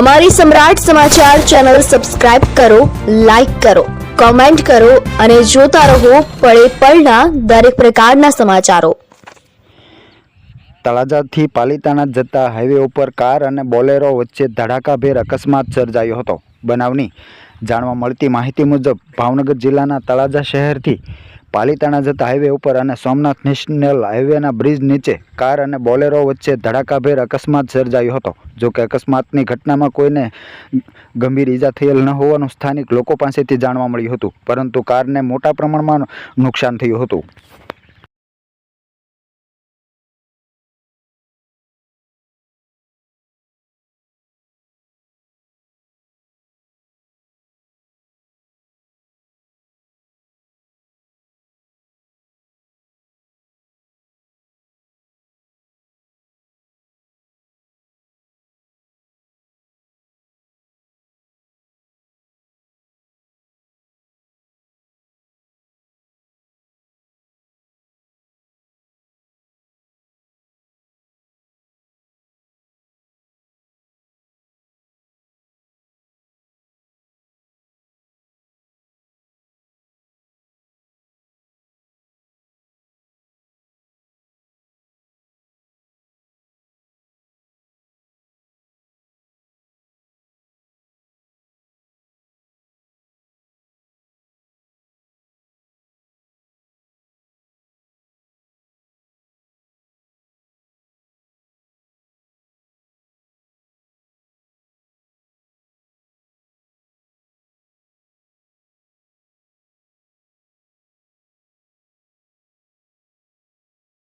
અમારી સમ્રાટ સમાચાર channel subscribe કરો, લાઇક કરો, કોમેન્ટ કરો અને જોતા રહો પળે પળના દરેક પ્રકારના સમાચારો. તળાજાથી પાલિતાણા જતા હાઈવે ઉપર કાર અને બોલેરો વચ્ચે ધડાકાભેર અકસ્માત સર્જાયો હતો. બનાવની જાણવા મળતી માહિતી મુજબ ભાવનગર જિલ્લાના તળાજા શહેરથી પાલીતાણા જતા હાઈવે ઉપર અને સોમનાથ નેશનલ હાઈવેના બ્રિજ નીચે કાર અને બોલેરો વચ્ચે ધડાકાભેર અકસ્માત સર્જાયો હતો. જો કે અકસ્માતની ઘટનામાં કોઈને ગંભીર ઈજા થયેલ ન હોવાનું સ્થાનિક લોકો પાસેથી જાણવા મળ્યું હતું. પરંતુ કારને મોટા પ્રમાણમાં નુકસાન થયું હતું.